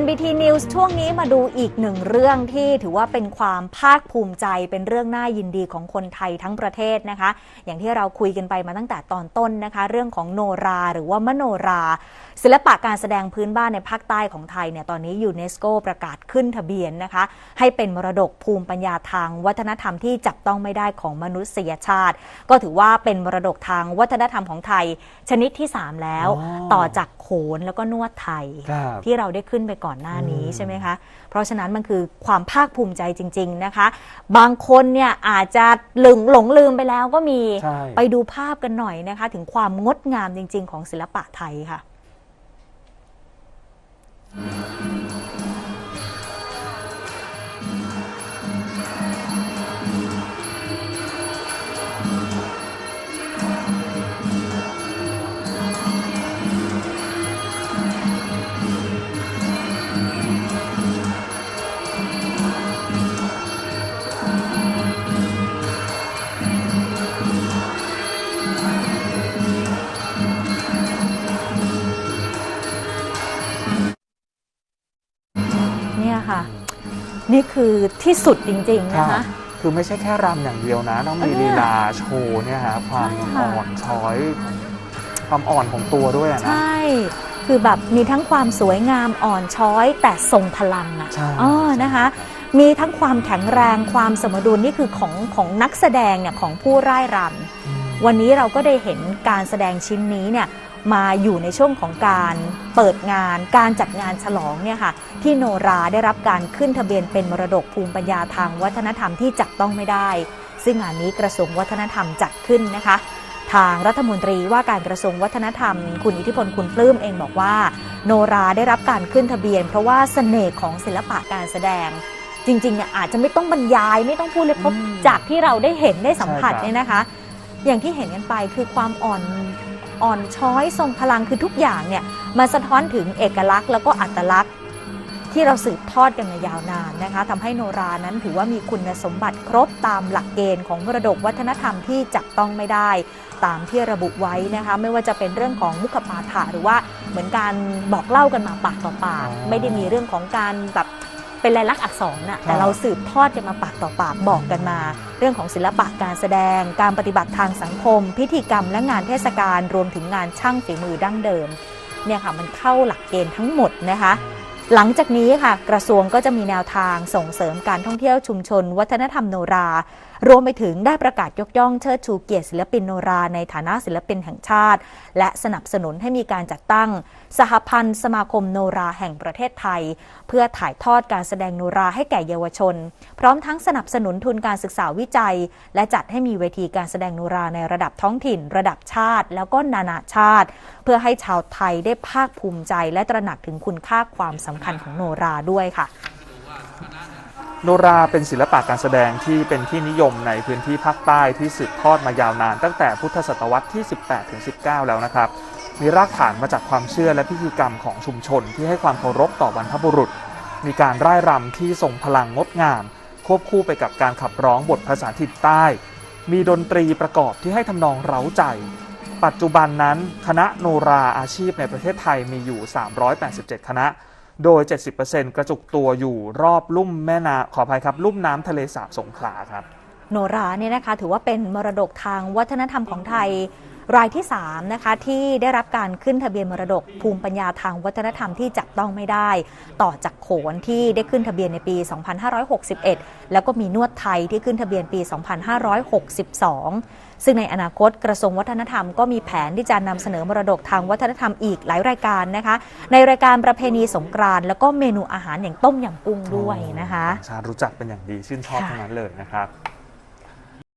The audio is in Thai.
NBT News ช่วงนี้มาดูอีกหนึ่งเรื่องที่ถือว่าเป็นความภาคภูมิใจเป็นเรื่องน่ายินดีของคนไทยทั้งประเทศนะคะ อย่างที่เราคุยกันไปมาตั้งแต่ตอนต้นนะคะ เรื่องของโนราหรือว่ามโนรา ศิลปะการแสดงพื้นบ้านในภาคใต้ของไทยเนี่ยตอนนี้ยูเนสโกประกาศขึ้นทะเบียนนะคะ ให้เป็นมรดกภูมิปัญญาทางวัฒนธรรมที่จับต้องไม่ได้ของมนุษยชาติ ก็ถือว่าเป็นมรดกทางวัฒนธรรมของไทย ชนิดที่ 3 แล้วอ๋อต่อจากโขนแล้วก็นวดไทยครับที่เราได้ขึ้นไปก่อนหน้านี้อืมใช่ไหมคะเพราะฉะนั้นมันคือความภาคภูมิใจจริง ๆนะคะ บางคนเนี่ยอาจจะหลงหลงลืมไปแล้วก็มีใช่ไปดูภาพกันหน่อยนะคะ ถึงความงดงามจริง ๆ ของศิลปะไทยค่ะ うん นี่คือที่สุดจริงๆนะคะ คือไม่ใช่แค่รำอย่างเดียวนะ ต้องมีเออเนี่ยลีลาโชว์เนี่ยฮะความใช่ค่ะอ่อนช้อย ความอ่อนของตัวด้วยอะใชนะ่คือแบบมีทั้งความสวยงามอ่อนช้อย แต่ทรงพลังอะใช่อ๋อนะคะ มีทั้งความแข็งแรงความสมดุลนี่คือของของนักแสดงเนี่ยของผู้ร่ายรำอืมวันนี้เราก็ได้เห็นการแสดงชิ้นนี้เนี่ย มาอยู่ในช่วงของการเปิดงาน การจัดงานฉลองเนี่ยค่ะที่โนราได้รับการขึ้นทะเบียนเป็นมรดกภูมิปัญญาทางวัฒนธรรมที่จับต้องไม่ได้ ซึ่งงานนี้กระทรวงวัฒนธรรมจัดขึ้นนะคะ ทางรัฐมนตรีว่าการกระทรวงวัฒนธรรม คุณอิทธิพลคุณปลื้มเองบอกว่า โนราได้รับการขึ้นทะเบียน เพราะว่าเสน่ห์ของศิลปะการแสดงจริงๆเนี่ยอาจจะไม่ต้องบรรยายไม่ต้องพูดเลยเพราะอืมจากที่เราได้เห็นได้สัมผัสใช่ครับเนี่ยนะคะ อย่างที่เห็นกันไปคือความอ่อน อ่อนช้อยทรงพลังคือทุกอย่างเนี่ยมาสะท้อนถึงเอกลักษณ์แล้วก็อัตลักษณ์ที่เราสืบทอดกันมายาวนานนะคะทำให้โนรานั้นถือว่ามีคุณสมบัติครบตามหลักเกณฑ์ของมรดกวัฒนธรรมที่จับต้องไม่ได้ ตามที่ระบุไว้นะคะไม่ว่าจะเป็นเรื่องของมุขปาฐะหรือว่าเหมือนการบอกเล่ากันมาปากต่อปากอ๋อไม่ได้มีเรื่องของการแบบ เป็นลายลักษณ์อักษรน่ะแต่ครับเราสืบทอดกันมาปากต่อปากบอกกันมา เรื่องของศิลปะการแสดง การปฏิบัติทางสังคม พิธีกรรมและงานเทศกาลรวมถึงงานช่างฝีมือดั้งเดิมเนี่ยค่ะมันเข้าหลักเกณฑ์ทั้งหมดนะคะ หลังจากนี้ค่ะ กระทรวงก็จะมีแนวทางส่งเสริมการท่องเที่ยวชุมชน วัฒนธรรมโนรา รวมไปถึงได้ประกาศยกย่องเชิดชูเกียรติศิลปินโนราในฐานะศิลปินแห่งชาติ และสนับสนุนให้มีการจัดตั้ง สหพันธ์ สมาคมโนราแห่งประเทศไทย เพื่อถ่ายทอดการแสดงโนราให้แก่เยาวชน พร้อมทั้งสนับสนุนทุนการศึกษาวิจัย และจัดให้มีเวทีการแสดงโนราในระดับท้องถิ่น ระดับชาติ แล้วก็นานาชาติ เพื่อให้ชาวไทยได้ภาคภูมิใจ และตระหนักถึงคุณค่าความสำคัญของโนราด้วยค่ะ โนราเป็นศิลปะการแสดงที่เป็นที่นิยมในพื้นที่ภาคใต้ที่สืบทอดมายาวนาน ตั้งแต่พุทธศตวรรษที่ 18-19 แล้วนะครับ มีรากฐานมาจากความเชื่อและพิธีกรรมของชุมชน ที่ให้ความเคารพต่อบรรพบุรุษ มีการร่ายรำที่ทรงพลังงดงาม ควบคู่ไปกับการขับร้องบทภาษาถิ่นใต้ มีดนตรีประกอบที่ให้ทำนองเร้าใจปัจจุบันนั้นคณะโนราอาชีพในประเทศไทยมีอยู่ 387 คณะ โดย 70%กระจุกตัวอยู่รอบลุ่มแม่นาขออภัยครับ ลุ่มน้ำทะเลสาบสงขลาครับ โนราเนี่ยนะคะถือว่าเป็นมรดกทางวัฒนธรรมของไทย รายที่3นะคะที่ได้รับการขึ้นทะเบียนมรดกภูมิปัญญาทางวัฒนธรรมที่จับต้องไม่ได้ ต่อจากโขนที่ได้ขึ้นทะเบียนในปี 2561 แล้วก็มีนวดไทยที่ขึ้นทะเบียนปี 2562 ซึ่งในอนาคตกระทรวงวัฒนธรรมก็มีแผนที่จะนำเสนอมรดกทางวัฒนธรรมอีกหลายรายการนะคะ ในรายการประเพณีสงกรานต์แล้วก็เมนูอาหารอย่างต้มยำกุ้งด้วยนะคะชารู้จักเป็นอย่างดีชื่นชอบทั้งนั้นเลยนะครับ